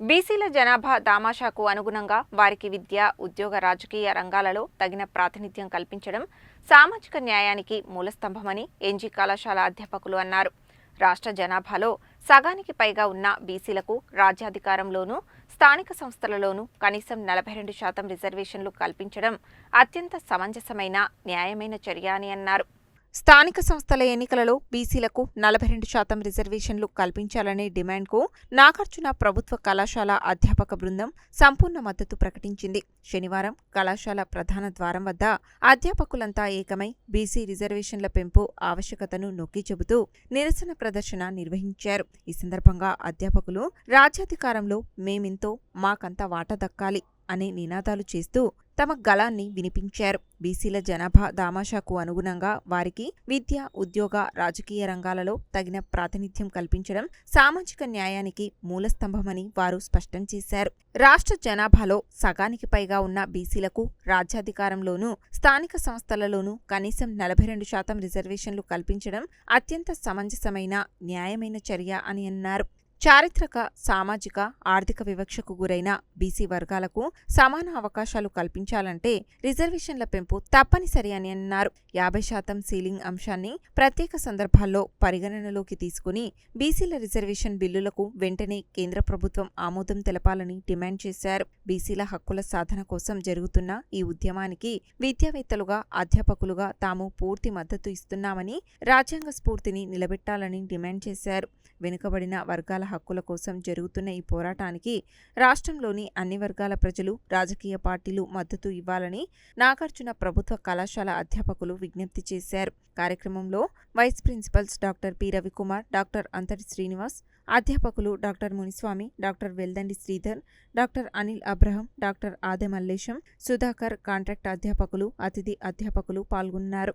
బీసీల జనాభా దామాషాకు అనుగుణంగా వారికి విద్య ఉద్యోగ రాజకీయ రంగాలలో తగిన ప్రాతినిధ్యం కల్పించడం సామాజిక న్యాయానికి మూలస్తంభమని ఎన్జీ కళాశాల అధ్యాపకులు అన్నారు. రాష్ట్ర జనాభాలో సగానికి పైగా ఉన్న బీసీలకు రాజ్యాధికారంలోనూ స్థానిక సంస్థలలోనూ కనీసం నలభై రెండు శాతం రిజర్వేషన్లు కల్పించడం అత్యంత సమంజసమైన న్యాయమైన చర్య అని అన్నారు. స్థానిక సంస్థల ఎన్నికలలో బీసీలకు నలభై రెండు శాతం రిజర్వేషన్లు కల్పించాలనే డిమాండ్కు నాగార్జున ప్రభుత్వ కళాశాల అధ్యాపక బృందం సంపూర్ణ మద్దతు ప్రకటించింది. శనివారం కళాశాల ప్రధాన ద్వారం వద్ద అధ్యాపకులంతా ఏకమై బీసీ రిజర్వేషన్ల పెంపు ఆవశ్యకతను నొక్కి చెబుతూ నిరసన ప్రదర్శన నిర్వహించారు. ఈ సందర్భంగా అధ్యాపకులు రాజ్యాధికారంలో మేమింతో మాకంత వాటా దక్కాలి అనే నినాదాలు చేస్తూ తమ గళాన్ని వినిపించారు. బీసీల జనాభా దామాషాకు అనుగుణంగా వారికి విద్య ఉద్యోగ రాజకీయ రంగాలలో తగిన ప్రాతినిధ్యం కల్పించడం సామాజిక న్యాయానికి మూలస్తంభమని వారు స్పష్టం చేశారు. రాష్ట్ర జనాభాలో సగానికి పైగా ఉన్న బీసీలకు రాజ్యాధికారంలోనూ స్థానిక సంస్థలలోనూ కనీసం నలభై రెండు శాతం రిజర్వేషన్లు కల్పించడం అత్యంత సమంజసమైన న్యాయమైన చర్య అని అన్నారు. చారిత్రక సామాజిక ఆర్థిక వివక్షకు గురైన బీసీ వర్గాలకు సమాన అవకాశాలు కల్పించాలంటే రిజర్వేషన్ల పెంపు తప్పనిసరి అని అన్నారు. యాభై శాతం సీలింగ్ అంశాన్ని ప్రత్యేక సందర్భాల్లో పరిగణనలోకి తీసుకుని బీసీల రిజర్వేషన్ బిల్లులకు వెంటనే కేంద్ర ప్రభుత్వం ఆమోదం తెలపాలని డిమాండ్ చేశారు. బీసీల హక్కుల సాధన కోసం జరుగుతున్న ఈ ఉద్యమానికి విద్యావేత్తలుగా అధ్యాపకులుగా తాము పూర్తి మద్దతు ఇస్తున్నామని రాజ్యాంగ స్ఫూర్తిని నిలబెట్టాలని డిమాండ్ చేశారు. వెనుకబడిన వర్గాల హక్కుల కోసం జరుగుతున్న ఈ పోరాటానికి రాష్ట్రంలోని అన్ని వర్గాల ప్రజలు రాజకీయ పార్టీలు మద్దతు ఇవ్వాలని నాగార్జున ప్రభుత్వ కళాశాల అధ్యాపకులు విజ్ఞప్తి చేశారు. కార్యక్రమంలో vice principals doctor P. Ravikumar doctor Anthati Srinivas అధ్యాపకులు doctor Muniswamy doctor Veldandi Sridhar doctor Anil Abraham doctor Ade Mallesham Sudhakar contract అధ్యాపకులు అతిథి అధ్యాపకులు పాల్గొన్నారు.